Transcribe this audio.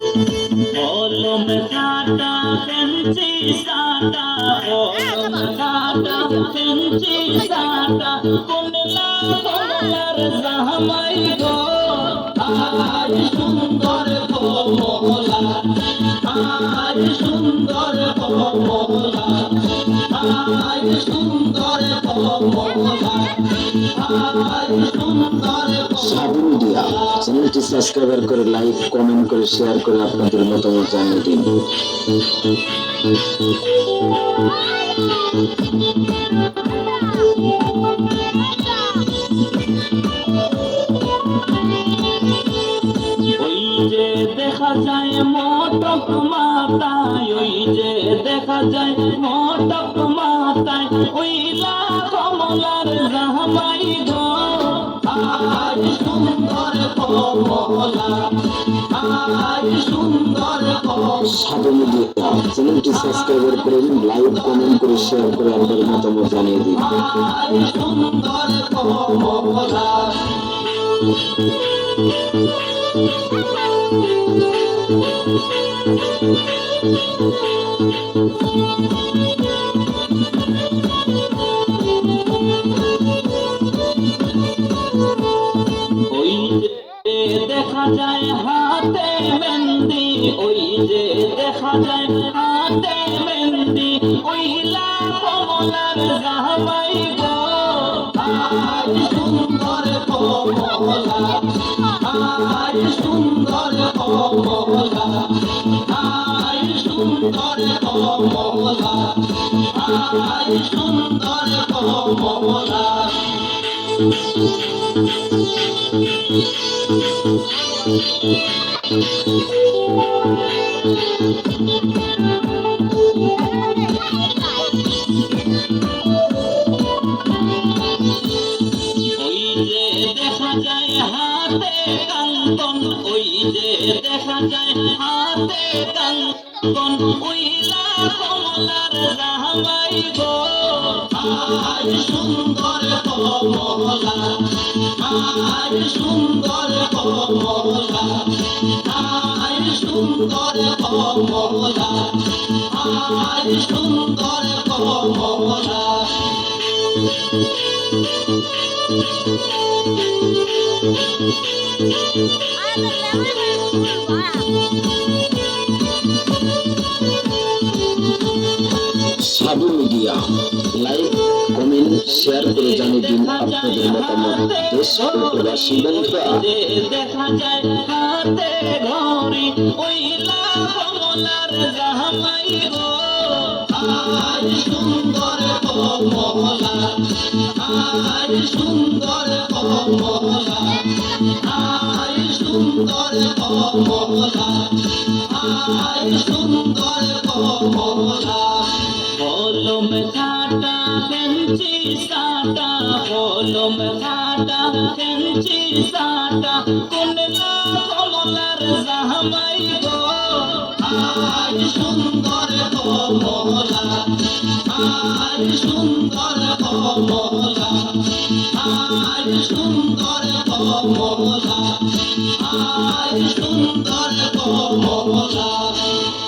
কলম কাটা পেন্সি সাটা কলম কাটা পেন্সি সাটা কোনলা কমলার জামাই গো। আজ সুন্দর কমলা, আজ সুন্দর কমলা, আজ সুন্দর কমলা, আজ সুন্দর মিডিয়া চ্যানেলটি সাবস্ক্রাইবার করে লাইক কমেন্ট করে শেয়ার করে আপনাদের মতামত জানিয়ে দিন। দেখা যায় মোটক মাতায় ওই যে দেখা যায় মাতায় ওই লা কমলার সুন্দর কমলা। আজ সুন্দর কমলা সাধু মিডিয়া চ্যানেলটি সাবস্ক্রাইবার করে লাইক কমেন্ট করে শেয়ার করে আপনাদের মতামত জানিয়ে দিন। আজ সুন্দর যায় হাতে মেহেন্দি, ওই যে দেখা যায় হাতে মেহেন্দি, ওই লা কমলার গো। সুন্দর কমলা সুন্দর কমলা সুন্দর কমলা সুন্দর কমলা। দেখা যায় হাতে কাঙ্কন ওই সুন্দর সুন্দর আজ সুন্দর কমলা আজ সাধু মিডিয়া লাইক কমেন্ট শেয়ার করে জানিয়ে দিন আপনাদের মতামত। দেশ ও প্রবাসী বন্ধুরা। সুন্দর সুন্দর সুন্দর কলম খাটা পেন্সি সাটা? কলম খাটা পেন্সি সাটা? কোন কমলার জামাই গো? আর সুন্দর কমলা আর সুন্দর কমলা আর সুন্দর কমলা আর সুন্দর কমলা